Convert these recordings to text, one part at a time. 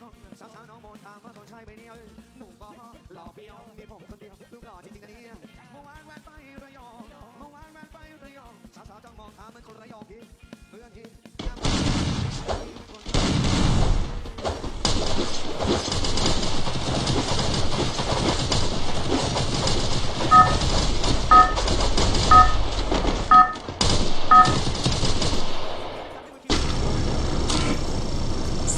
ชมสาวสาวน้องมนตามว่าคนชายไปเนี่ยหนุ่มก็หล่อเปียวมีผมคนเดียวลูกหล่จริงๆนนี่เมื่อวานแวนไประยองเมื่อวานแวนไประยองสาวสจ้องมองตามมืนคนระยองพี่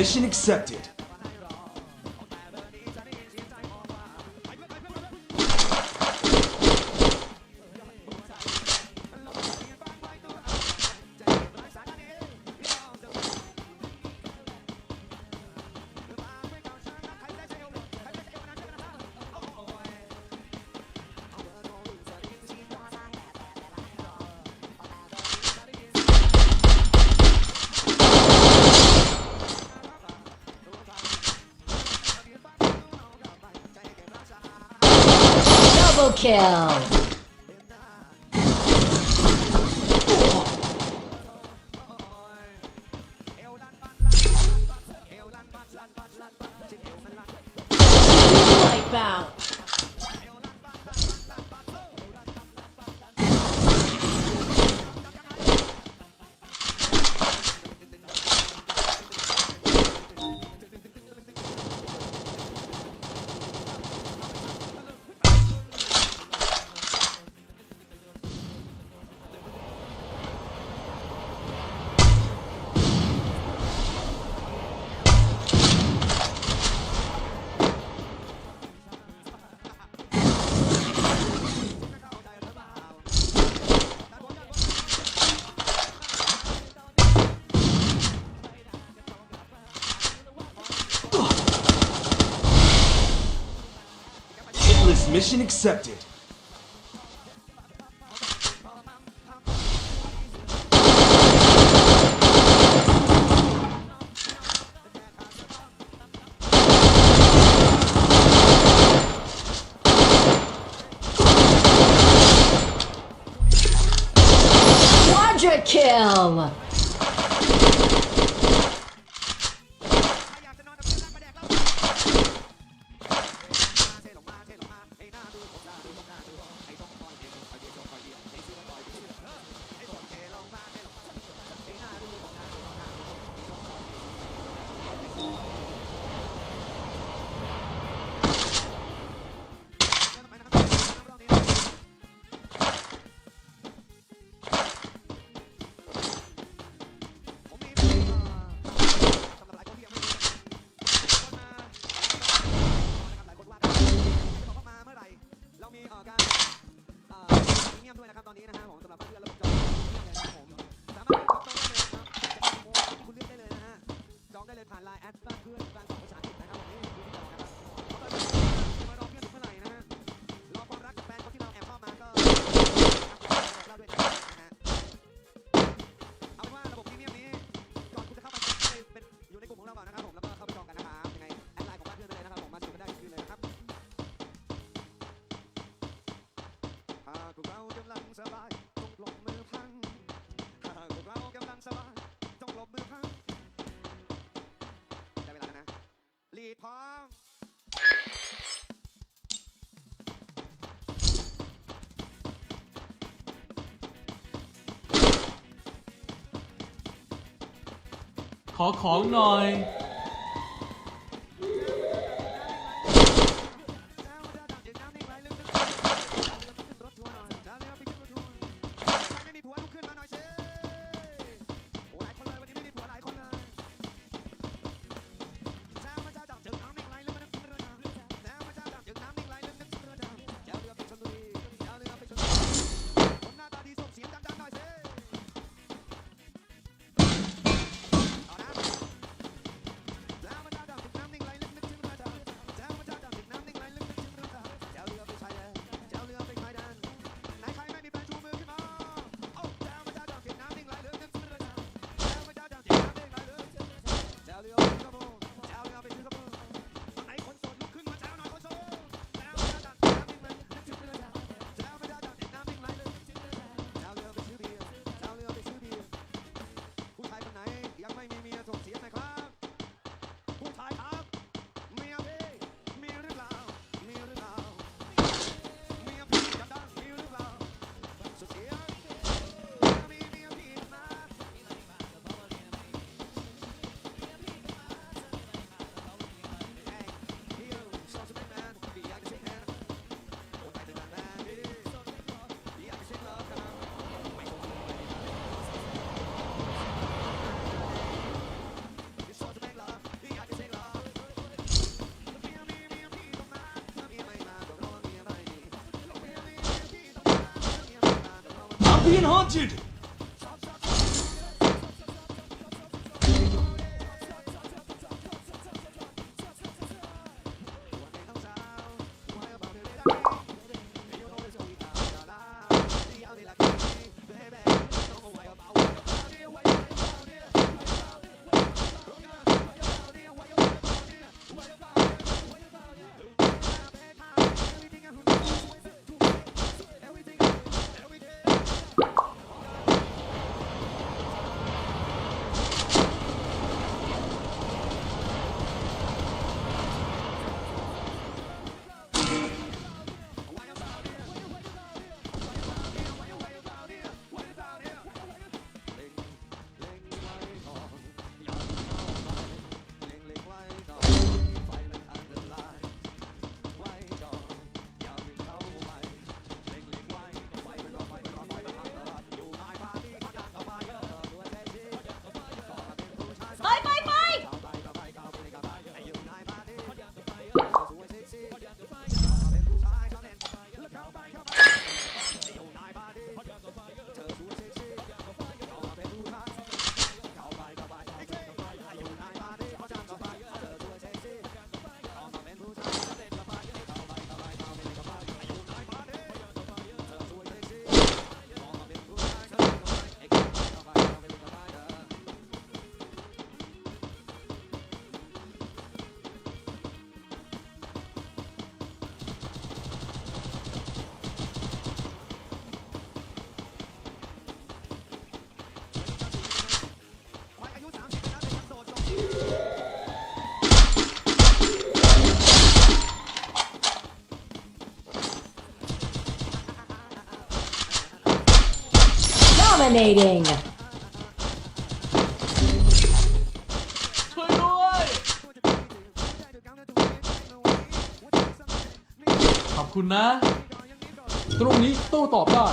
Mission accepted. Double kill! Marvelous mission accepted. ด้วยนะครับตอนนี้นะฮะผม พร้ขอของหน่อย ちる Dominating. ช่วยด้วย ขอบคุณนะ ตรงนี้โต้ตอบได้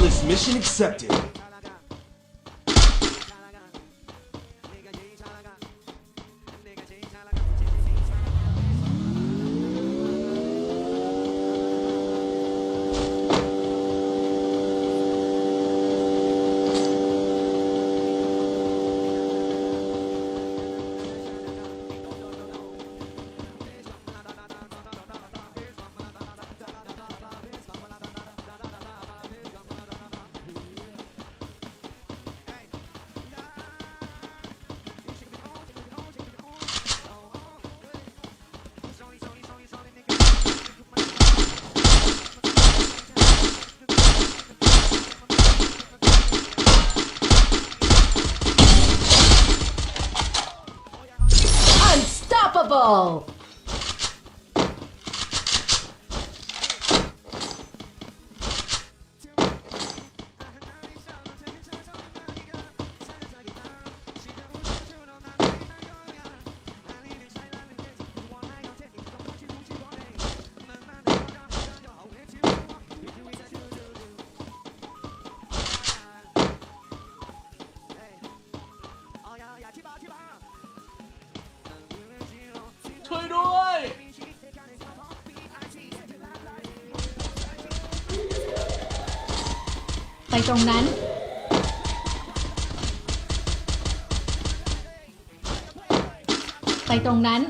Mission accepted. ไปตรงนั้น ไปตรงนั้น